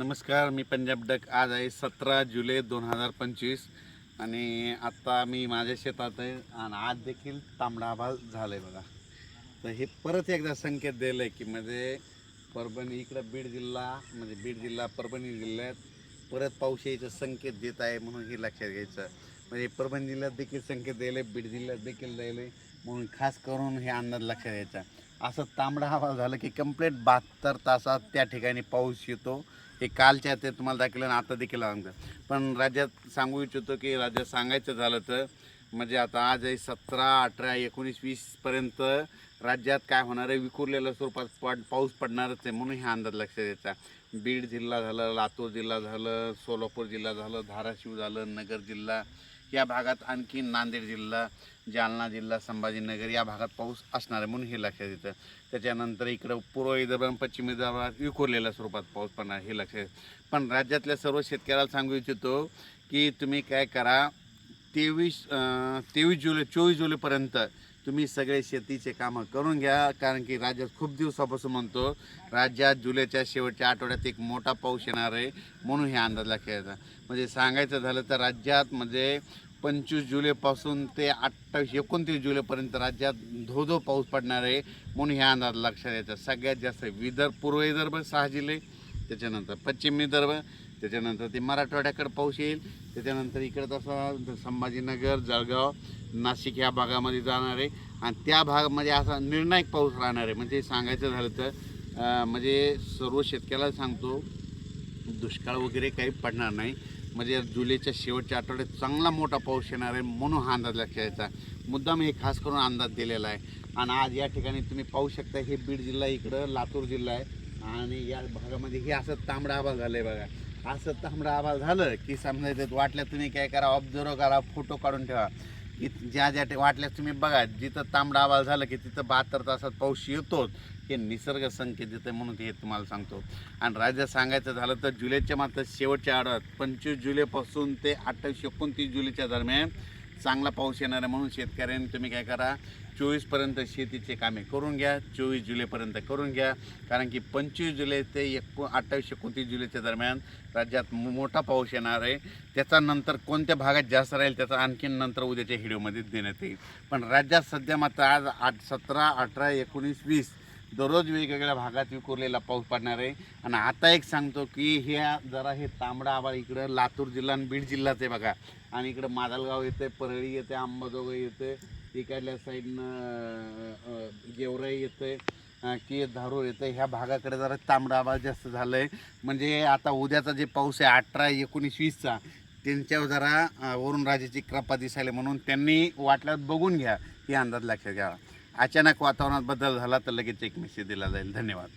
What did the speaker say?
नमस्कार मी पंजाब डक. आज आहे सतरा जुलै दोन हजार पंचवीस आणि आत्ता मी माझ्या शेतात आहे आणि आज देखील तांबडा आभाळ झालं आहे बघा. तर हे परत एकदा संकेत दिलं आहे की म्हणजे परभणी इकडं बीड जिल्हा म्हणजे बीड जिल्हा परभणी जिल्ह्यात परत पाऊस यायचं संकेत देत आहे म्हणून हे लक्षात घ्यायचं. म्हणजे परभणी जिल्ह्यात देखील संकेत द्यायला बीड जिल्ह्यात देखील द्यायला म्हणून खास करून हे अंदाज लक्षात घ्यायचा. असं तांबडा हवा झालं की कंप्लीट बहात्तर तासात त्या ठिकाणी पाऊस येतो. हे कालच्या ते तुम्हाला दाखवलं आणि आता देखील सांगतं पण राज्यात सांगू इच्छितो की राज्यात सांगायचं झालं तर म्हणजे आता आज आहे सतरा अठरा एकोणीस वीसपर्यंत राज्यात काय होणार आहे विखुरलेल्या स्वरूपात पड पाऊस पडणारच आहे म्हणून हा अंदाज लक्षात द्यायचा बीड जिल्हा झालं लातूर जिल्हा झालं सोलापूर जिल्हा झालं धाराशिव झालं नगर जिल्हा या भागात आणखी नांदेड जिल्हा जालना जिल्हा संभाजीनगर या भागात पाऊस असणार आहे म्हणून हे लक्षात येतं. त्याच्यानंतर इकडं पूर्व विदर्भ पश्चिम विदर्भात विखुरलेल्या स्वरूपात पाऊस पडणार हे लक्षात येतं. पण राज्यातल्या सर्व शेतकऱ्याला सांगू इच्छितो की तुम्ही काय करा तेवीस तेवीस जुलै चोवीस जुलैपर्यंत तुम्ही सगळे शेतीचे कामं करून घ्या. कारण की राज्यात खूप दिवसापासून म्हणतो राज्यात जुलैच्या शेवटच्या आठवड्यात एक मोठा पाऊस येणार आहे म्हणून हे अंदाज लक्षात म्हणजे सांगायचं झालं तर राज्यात म्हणजे पंचवीस जुलैपासून ते अठ्ठावीस एकोणतीस जुलैपर्यंत राज्यात धो धो पाऊस पडणार आहे म्हणून ह्या अंदाज लक्षात यायचा सगळ्यात जास्त विदर्भ पूर्व विदर्भ सहा जिल्हे त्याच्यानंतर पश्चिम विदर्भ त्याच्यानंतर ते मराठवाड्याकडे पाऊस येईल त्याच्यानंतर इकडं तसं संभाजीनगर जळगाव नाशिक ह्या भागामध्ये जाणार आहे. आणि त्या भागामध्ये असा निर्णायक पाऊस राहणार आहे. म्हणजे सांगायचं झालं तर म्हणजे सर्व शेतकऱ्याला सांगतो दुष्काळ वगैरे काही पडणार नाही. म्हणजे जुलैच्या शेवटच्या आठवड्यात चांगला मोठा पाऊस येणार आहे म्हणून हा अंदाज लक्षात यायचा. मुद्दाम हे खास करून अंदाज दिलेला आहे. आणि आज या ठिकाणी तुम्ही पाहू शकता हे बीड जिल्हा इकडं लातूर जिल्हा आहे. आणि या भागामध्ये हे असं तांबडा आभाळ झालं आहे बघा. असं तांबडा आभाळ झालं की समजायचं वाटल्या तुम्ही काय करा ऑब्झर्व करा फोटो काढून ठेवा. की ज्या ज्या ठे- वाटल्यास तुम्ही बघा जिथं तांबडा आभाळ झालं की तिथं बहात्तर तासात पाऊस येतोच हे निसर्ग संकेत देतं म्हणून हे तुम्हाला सांगतो. आणि राज्यात सांगायचं झालं तर जुलैच्या मात्र शेवटच्या आठवड्यात पंचवीस जुलैपासून ते अठ्ठावीस एकोणतीस जुलैच्या दरम्यान चांगला पाऊस येणार आहे म्हणून शेतकऱ्यांनी तुम्ही काय करा चोवीसपर्यंत शेतीचे कामे करून घ्या चोवीस जुलैपर्यंत करून घ्या. कारण की पंचवीस जुलै ते एको अठ्ठावीस एकोणतीस जुलैच्या दरम्यान राज्यात मोठा पाऊस येणार आहे. त्याचा नंतर कोणत्या भागात जास्त राहील त्याचा आणखीन नंतर उद्याच्या व्हिडिओमध्ये देण्यात येईल. पण राज्यात सध्या मात्र आज आठ सतरा अठरा एकोणीस वीस दररोज वेगवेगळ्या भागात विखुरलेला पाऊस पडणार आहे. आणि आता एक सांगतो की ह्या जरा हे तांबडा आभाळ इकडं लातूर जिल्हा आणि बीड जिल्हाच आहे बघा. आणि इकडं मादलगाव येते परळी येते अंबाजोगाई येते इकडल्या साईडनं गेवराई येते की धारूर येतं ह्या भागाकडे जरा तांबडा आवाज जास्त झालं आहे म्हणजे आता उद्याचा जे पाऊस आहे अठरा एकोणीस वीसचा त्यांच्यावर जरा वरुणराजाची कृपा दिसायला म्हणून त्यांनी वाटल्यात बघून घ्या ही अंदाज लक्षात घ्यावा अचानक वातावरणात बदल झाला तर लगेच एक मेसेज दिला जाईल. धन्यवाद.